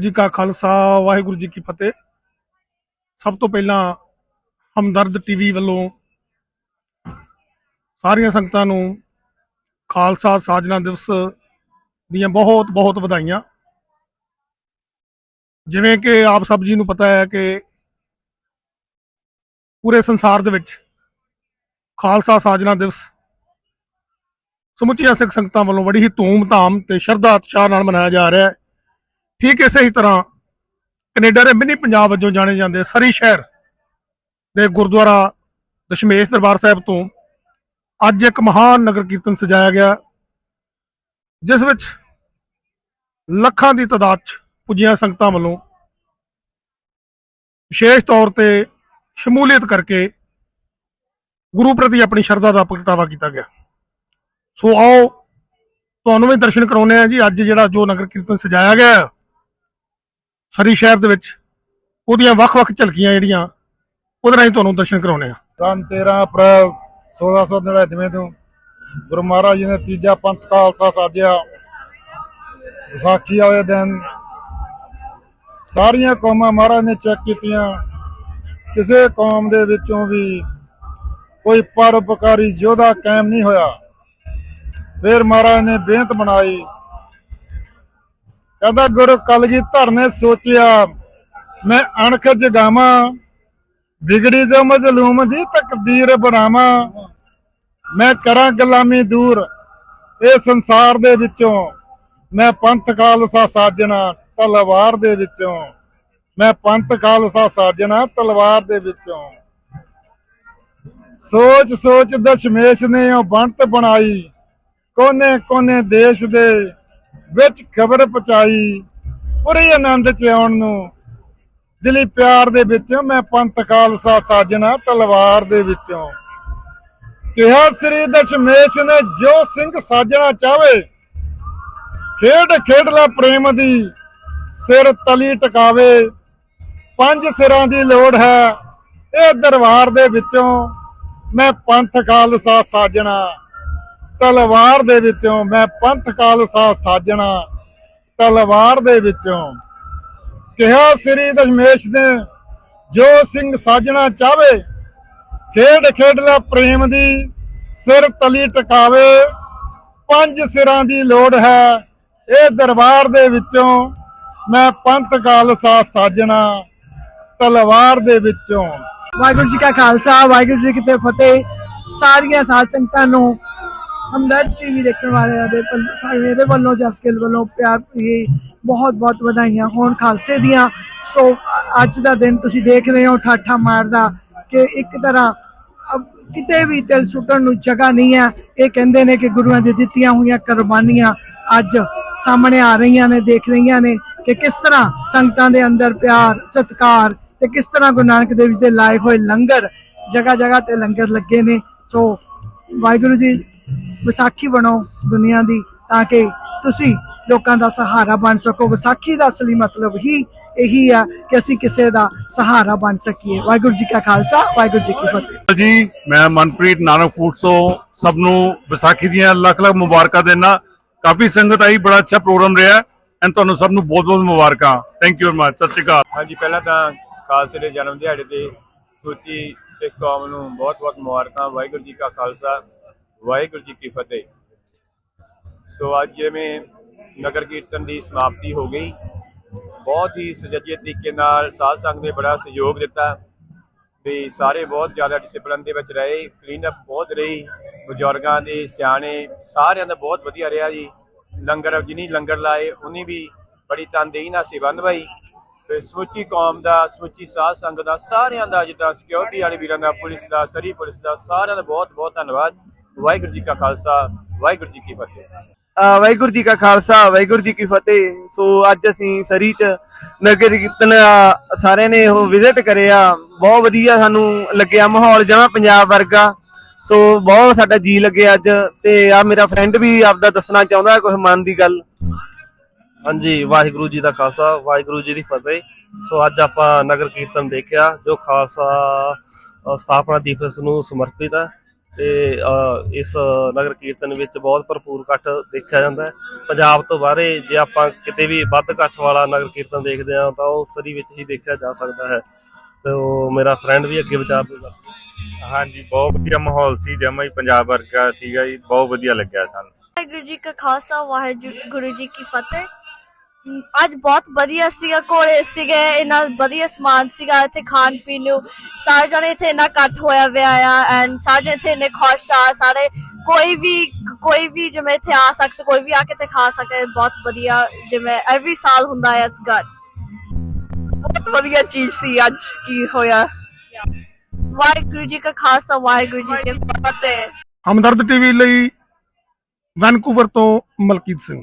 ਜੀ ਕਾ ਖਾਲਸਾ, ਵਾਹਿਗੁਰੂ ਜੀ ਕੀ ਫਤਿਹ। ਸਭ ਤੋਂ ਪਹਿਲਾਂ ਹਮਦਰਦ ਟੀਵੀ ਵੱਲੋਂ ਸਾਰੀਆਂ ਸੰਗਤਾਂ ਨੂੰ ਖਾਲਸਾ ਸਾਜਨਾ ਦਿਵਸ ਦੀਆਂ ਬਹੁਤ ਬਹੁਤ ਵਧਾਈਆਂ। ਜਿਵੇਂ ਕਿ ਆਪ ਸਭ ਜੀ ਨੂੰ ਪਤਾ ਹੈ ਕਿ ਪੂਰੇ ਸੰਸਾਰ ਦੇ ਵਿੱਚ ਖਾਲਸਾ ਸਾਜਨਾ ਦਿਵਸ ਸਮੁੱਚੀਆਂ ਸਿੱਖ ਸੰਗਤਾਂ ਵੱਲੋਂ ਬੜੀ ਹੀ ਧੂਮ-ਧਾਮ ਤੇ ਸ਼ਰਧਾ ਉਤਸ਼ਾਹ ਨਾਲ ਮਨਾਇਆ ਜਾ ਰਿਹਾ ਹੈ। ਠੀਕ ਇਸੇ ਹੀ ਤਰ੍ਹਾਂ ਕੈਨੇਡਾ ਦੇ ਮਿੰਨੀ ਪੰਜਾਬ ਵਜੋਂ ਜਾਣੇ ਜਾਂਦੇ ਸਰੀ ਸ਼ਹਿਰ ਦੇ ਗੁਰਦੁਆਰਾ ਦਸ਼ਮੇਸ਼ ਦਰਬਾਰ ਸਾਹਿਬ ਤੋਂ ਅੱਜ ਇੱਕ ਮਹਾਨ ਨਗਰ ਕੀਰਤਨ ਸਜਾਇਆ ਗਿਆ, ਜਿਸ ਵਿੱਚ ਲੱਖਾਂ ਦੀ ਤਾਦਾਦ 'ਚ ਪੁੱਜੀਆਂ ਸੰਗਤਾਂ ਵੱਲੋਂ ਵਿਸ਼ੇਸ਼ ਤੌਰ ਤੇ ਸ਼ਮੂਲੀਅਤ ਕਰਕੇ ਗੁਰੂ ਪ੍ਰਤੀ ਆਪਣੀ ਸ਼ਰਧਾ ਦਾ ਪ੍ਰਗਟਾਵਾ ਕੀਤਾ ਗਿਆ। ਸੋ ਆਓ, ਤੁਹਾਨੂੰ ਵੀ ਦਰਸ਼ਨ ਕਰਾਉਨੇ ਆ ਜੀ, ਅੱਜ ਜਿਹੜਾ ਜੋ ਨਗਰ ਕੀਰਤਨ ਸਜਾਇਆ ਗਿਆ ਸਰੀ ਸ਼ਹਿਰ ਦੇ ਵਿੱਚ ਉਹਦੀਆਂ ਵੱਖ-ਵੱਖ ਝਲਕੀਆਂ ਜਿਹੜੀਆਂ, ਉਹਦੇ ਰਾਹੀਂ ਤੁਹਾਨੂੰ ਦਰਸ਼ਨ ਕਰਾਉਣੇ ਆ ਸਨ 13 ਅਪ੍ਰੈਲ 1699 ਤੋਂ ਗੁਰੂ ਮਹਾਰਾਜ ਜੀ ਨੇ ਤੀਜਾ ਪੰਥ ਖਾਲਸਾ ਸਾਜਿਆ। ਵਿਸਾਖੀ ਵਾਲੇ ਦਿਨ ਸਾਰੀਆਂ ਕੌਮਾਂ ਮਹਾਰਾਜ ਨੇ ਚੈੱਕ ਕੀਤੀਆਂ। ਕਿਸੇ ਕੌਮ ਦੇ ਵਿੱਚੋਂ ਵੀ ਕੋਈ ਪਰਉਪਕਾਰੀ ਯੋਧਾ ਕਾਇਮ ਨਹੀਂ ਹੋਇਆ। ਫਿਰ ਮਹਾਰਾਜ ਨੇ ਬੇਨਤ ਬਣਾਈ ਕਹਿੰਦਾ, ਗੁਰੂ ਕਲਗੀਧਰ ਨੇ ਸੋਚਿਆ, ਮੈਂ ਅਣਖ ਜਗਾਵਾਂ, ਵਿਗੜੀ ਜੋ ਮਜ਼ਲੂਮ ਦੀ ਤਕਦੀਰ ਬਣਾਵਾਂ। ਮੈਂ ਕਰਾਂ ਗੁਲਾਮੀ ਦੂਰ, ਇਹ ਸੰਸਾਰ ਦੇ ਵਿੱਚੋਂ। ਮੈਂ ਪੰਥ ਖਾਲਸਾ ਸਾਜਣਾ ਤਲਵਾਰ ਦੇ ਵਿੱਚੋਂ। ਮੈਂ ਪੰਥ ਖਾਲਸਾ ਸਾਜਣਾ ਤਲਵਾਰ ਦੇ ਵਿੱਚੋਂ। ਸੋਚ ਸੋਚ ਦਸ਼ਮੇਸ਼ ਨੇ ਉਹ ਬੰਤ ਬਣਾਈ। ਕੋਨੇ ਕੋਨੇ ਦੇਸ਼ ਦੇ ਵਿੱਚ ਖਬਰ ਪਹੁੰਚਾਈ। ਪੂਰੀ ਆਨੰਦ ਚ ਆਉਣ ਨੂੰ। ਦਿਲੀ ਪਿਆਰ ਦੇ ਵਿੱਚੋਂ ਮੈਂ ਪੰਥ ਖਾਲਸਾ ਸਾਜਣਾ ਤਲਵਾਰ ਦੇ ਵਿੱਚੋਂ। ਕਿਹਾ ਸ੍ਰੀ ਦਸ਼ਮੇਸ਼ ਨੇ, ਜੋ ਸਿੰਘ ਸਾਜਣਾ ਚਾਵੇ ਖੇਡ ਖੇਡ ਲੈ ਪ੍ਰੇਮ ਦੀ ਸਿਰ ਤਲੀ ਟਿਕਾਵੇ। ਪੰਜ ਸਿਰਾਂ ਦੀ ਲੋੜ ਹੈ, ਇਹ ਦਰਬਾਰ ਦੇ ਵਿੱਚੋਂ ਮੈਂ ਪੰਥ ਖਾਲਸਾ ਸਾਜਣਾ। ਤਲਵਾਰ ਦੇ ਵਿੱਚੋਂ ਮੈਂ ਪੰਥ ਖਾਲਸਾ ਸਾਜਣਾ। ਤਲਵਾਰ ਦੇ ਵਿੱਚੋਂ ਕਿਹਾ ਸ੍ਰੀ ਦਸ਼ਮੇਸ਼ ਨੇ, ਜੋ ਸਿੰਘ ਸਾਜਣਾ ਚਾਵੇ ਖੇਡ ਖੇਡ ਲੈ ਪ੍ਰੇਮ ਦੀ ਸਿਰ ਤਲੀ ਟਿਕਾਵੇ। ਪੰਜ ਸਿਰਾਂ ਦੀ ਲੋੜ ਹੈ, ਇਹ ਦਰਬਾਰ ਦੇ ਵਿੱਚੋਂ ਮੈਂ ਪੰਥ ਖਾਲਸਾ ਸਾਜਣਾ। ਤਲਵਾਰ ਦੇ ਵਿੱਚੋਂ ਵਾਹਿਗੁਰੂ ਜੀ ਕਾ ਖਾਲਸਾ, ਵਾਹਿਗੁਰੂ ਜੀ ਕੀ ਫਤਿਹ। ਸਾਰੀਆਂ ਸਾਧ ਸੰਗਤਾਂ ਨੂੰ ਹਮਦਰਦ ਟੀਵੀ ਦੇਖਣ ਵਾਲਿਆਂ ਦੇ ਵੱਲ- ਸਾਰੇ ਮੇਰੇ ਵੱਲੋਂ ਜਸਕਿਲ ਵੱਲੋਂ ਪਿਆਰ ਬਹੁਤ ਬਹੁਤ ਵਧਾਈਆਂ ਹੋਣ ਖਾਲਸੇ ਦੀਆਂ ਸੋ ਅੱਜ ਦਾ ਦਿਨ ਤੁਸੀਂ ਦੇਖ ਰਹੇ ਹੋ ਠਾਠਾ ਮਾਰਦਾ ਕਿ ਇੱਕ ਤਰ੍ਹਾਂ ਕਿਤੇ ਵੀ ਤਿਲ ਸੁੱਟਣ ਨੂੰ ਜਗ੍ਹਾ ਨਹੀਂ ਹੈ ਇਹ ਕਹਿੰਦੇ ਨੇ ਕਿ ਗੁਰੂਆਂ ਦੀ ਦਿੱਤੀਆਂ ਹੋਈਆਂ ਕੁਰਬਾਨੀਆਂ ਅੱਜ ਸਾਹਮਣੇ ਆ ਰਹੀਆਂ ਨੇ ਦੇਖ ਰਹੀਆਂ ਨੇ ਕਿ ਕਿਸ ਤਰ੍ਹਾਂ ਸੰਗਤਾਂ ਦੇ ਅੰਦਰ ਪਿਆਰ ਸਤਿਕਾਰ ਤੇ ਕਿਸ ਤਰ੍ਹਾਂ ਗੁਰੂ ਨਾਨਕ ਦੇਵ ਜੀ ਦੇ ਲਾਏ ਹੋਏ ਲੰਗਰ ਜਗ੍ਹਾ ਜਗ੍ਹਾ ਤੇ ਲੰਗਰ ਲੱਗੇ ਨੇ ਸੋ ਵਾਹਿਗੁਰੂ ਜੀ ਵਿਸਾਖੀ ਬਣੋ ਦੁਨੀਆ ਦੀ ਤਾਂ ਕਿ ਤੁਸੀਂ ਲੋਕਾਂ ਦਾ ਸਹਾਰਾ ਬਣ ਸਕੋ। ਵਿਸਾਖੀ ਦਾ ਅਸਲੀ ਮਤਲਬ ਹੀ ਇਹੀ ਆ ਕਿ ਅਸੀਂ ਕਿਸੇ ਦਾ ਸਹਾਰਾ ਬਣ ਸਕੀਏ। ਵਾਹਿਗੁਰੂ ਜੀ ਕਾ ਖਾਲਸਾ ਵਾਹਿਗੁਰੂ ਜੀ ਕੀ ਫਤਿਹ। ਜੀ ਮੈਂ ਮਨਪ੍ਰੀਤ ਨਾਨਕ ਫੂਡ ਤੋਂ ਸਭ ਨੂੰ ਵਿਸਾਖੀ ਦੀਆਂ ਲੱਖ ਲੱਖ ਮੁਬਾਰਕਾਂ ਦੇਣਾ ਕਾਫੀ ਸੰਗਤ ਆਈ ਬੜਾ ਅੱਛਾ ਪ੍ਰੋਗਰਾਮ ਰਿਹਾ ਐਂਡ ਤੁਹਾਨੂੰ ਸਭ ਨੂੰ ਬਹੁਤ ਬਹੁਤ ਮੁਬਾਰਕਾਂ। ਥੈਂਕ ਯੂ ਵੈਰੀ ਮਚ ਸਤਿ ਸ਼੍ਰੀ ਅਕਾਲ। ਹਾਂਜੀ ਪਹਿਲਾਂ ਤਾਂ ਖਾਲਸੇ ਦੇ ਜਨਮ ਦਿਹਾੜੇ ਤੇ ਸੂਚੀ ਸਿੱਖ ਕੌਮ ਨੂੰ ਬਹੁਤ-ਬਹੁਤ ਮੁਬਾਰਕਾਂ ਵਾਹਿਗੁਰੂ ਜੀ ਕਾ ਖਾਲਸਾ। ਵਾਹਿਗੁਰੂ ਜੀ ਕੀ ਫਤਿਹ। ਸੋ ਅੱਜ ਜਿਵੇਂ ਨਗਰ ਕੀਰਤਨ ਦੀ ਸਮਾਪਤੀ ਹੋ ਗਈ, ਬਹੁਤ ਹੀ ਸੁਚੱਜੇ ਤਰੀਕੇ ਨਾਲ ਸਾਧ ਸੰਗਤ ਨੇ ਬੜਾ ਸਹਿਯੋਗ ਦਿੱਤਾ ਵੀ ਸਾਰੇ ਬਹੁਤ ਜ਼ਿਆਦਾ ਡਿਸਪਲਿਨ ਦੇ ਵਿੱਚ ਰਹੇ ਕਲੀਨ ਅਪ ਬਹੁਤ ਰਹੀ, ਬਜ਼ੁਰਗਾਂ ਦੇ, ਸਿਆਣੇ, ਸਾਰਿਆਂ ਦਾ ਬਹੁਤ ਵਧੀਆ ਰਿਹਾ ਜੀ। ਲੰਗਰ ਜਿਹਨੀ ਲੰਗਰ ਲਾਏ, ਉਨੀ ਵੀ ਬੜੀ ਤਨਦੇਹੀ ਨਾਲ ਸੇਵਾ ਨਿਭਾਈ ਤੇ ਸਮੁੱਚੀ ਕੌਮ ਦਾ, ਸਮੁੱਚੀ ਸਾਧ ਸੰਗਤ ਦਾ, ਸਾਰਿਆਂ ਦਾ, ਜਿੱਦਾਂ ਸਿਕਿਉਰਿਟੀ ਵਾਲੇ ਵੀਰਾਂ ਦਾ, ਪੁਲਿਸ ਦਾ, ਸਰੀ ਪੁਲਿਸ ਦਾ, ਸਾਰਿਆਂ ਦਾ ਬਹੁਤ ਬਹੁਤ ਧੰਨਵਾਦ। ਵਾਹਿਗੁਰੂ ਜੀ ਕਾ ਖਾਲਸਾ ਵਾਹਿਗੁਰੂ ਜੀ ਕੀ ਫਤਿਹ। ਅ, ਵਾਹਿਗੁਰੂ ਜੀ ਕਾ ਖਾਲਸਾ ਵਾਹਿਗੁਰੂ ਜੀ ਕੀ ਫਤਿਹ। ਸੋ ਅੱਜ ਅਸੀਂ ਸਰੀ ਚ ਨਗਰ ਕੀਰਤਨ ਸਾਰਿਆਂ ਨੇ ਉਹ ਵਿਜ਼ਿਟ ਕਰਿਆ ਬਹੁਤ ਵਧੀਆ ਸਾਨੂੰ ਲੱਗਿਆ ਮਾਹੌਲ ਜਮਾ ਪੰਜਾਬ ਵਰਗਾ। ਸੋ ਬਹੁਤ ਸਾਡਾ ਜੀ ਲੱਗਿਆ ਅੱਜ। ਤੇ ਆ ਮੇਰਾ ਫਰੈਂਡ ਵੀ ਆਪਦਾ ਦੱਸਣਾ ਚਾਹੁੰਦਾ ਕੁਝ ਮਨ ਦੀ ਗੱਲ। ਹਾਂਜੀ ਵਾਹਿਗੁਰੂ ਜੀ ਦਾ ਖਾਲਸਾ ਵਾਹਿਗੁਰੂ ਜੀ ਦੀ ਫਤਿਹ। ਸੋ ਅੱਜ ਆਪਾਂ ਨਗਰ ਕੀਰਤਨ ਦੇਖਿਆ ਜੋ ਖਾਲਸਾ ਸਥਾਪਨਾ ਦਿਵਸ ਨੂੰ ਸਮਰਪਿਤ ਹੈ ਤੇ ਇਸ ਨਗਰ ਕੀਰਤਨ ਵਿੱਚ ਬਹੁਤ ਭਰਪੂਰ ਇਕੱਠ ਦੇਖਿਆ ਜਾਂਦਾ ਹੈ। ਪੰਜਾਬ ਤੋਂ ਬਾਹਰੇ ਜੇ ਆਪਾਂ ਕਿਤੇ ਵੀ ਵੱਧ ਇਕੱਠ ਵਾਲਾ ਨਗਰ ਕੀਰਤਨ ਦੇਖਦੇ ਹਾਂ ਤਾਂ ਉਹ ਸਰੀ ਵਿੱਚ ਹੀ ਦੇਖਿਆ ਜਾ ਸਕਦਾ ਹੈ। ਤੇ ਉਹ ਮੇਰਾ ਫਰੈਂਡ ਵੀ ਅੱਗੇ ਵਿਚਾਰ ਦੇਗਾ ਹਾਂਜੀ ਬਹੁਤ ਵਧੀਆ ਮਾਹੌਲ ਸੀ। ਜਮਾ ਹੀ ਪੰਜਾਬ ਵਰਗਾ ਸੀਗਾ ਜੀ। ਬਹੁਤ ਵਧੀਆ ਲੱਗਿਆ ਸਾਨੂੰ। ਵਾਹਿਗੁਰੂ ਜੀ ਕਾ ਖਾਲਸਾ ਵਾਹਿਗੁਰੂ ਜੀ ਕੀ ਫਤਿਹ। ਅੱਜ ਬਹੁਤ ਵਧੀਆ ਸੀਗਾ ਘੋੜੇ ਸੀਗੇ ਇਹਨਾਂ ਵਧੀਆ ਸਮਾਨ ਸੀਗਾ ਇੱਥੇ ਖਾਣ ਪੀਣ ਨੂੰ। ਸਾਰੇ ਜਣੇ ਇੱਥੇ ਇੰਨਾ ਇਕੱਠ ਹੋਇਆ ਵਿਆ ਆ ਐਂਡ ਸਾਰੇ ਜਣੇ ਇੱਥੇ ਇੰਨੇ ਖੁਸ਼ ਆ ਸਾਰੇ ਕੋਈ ਵੀ ਕੋਈ ਵੀ ਜਿਵੇਂ ਇੱਥੇ ਆ ਸਕਦਾ ਕੋਈ ਵੀ ਆ ਕੇ ਇੱਥੇ ਖਾ ਸਕੇ ਬਹੁਤ ਵਧੀਆ ਜਿਵੇਂ ਐਵਰੀ ਸਾਲ ਹੁੰਦਾ ਹੈ ਇਸ ਘਰ। ਬਹੁਤ ਵਧੀਆ ਚੀਜ਼ ਸੀ ਅੱਜ ਕੀ ਹੋਇਆ। ਵਾਹਿਗੁਰੂ ਜੀ ਕਾ ਖਾਲਸਾ ਵਾਹਿਗੁਰੂ ਜੀ ਕੀ ਫਤਿਹ। ਹਮਦਰਦ ਟੀਵੀ ਲਈ ਵੈਨਕੂਵਰ ਤੋਂ ਮਲਕੀਤ ਸਿੰਘ।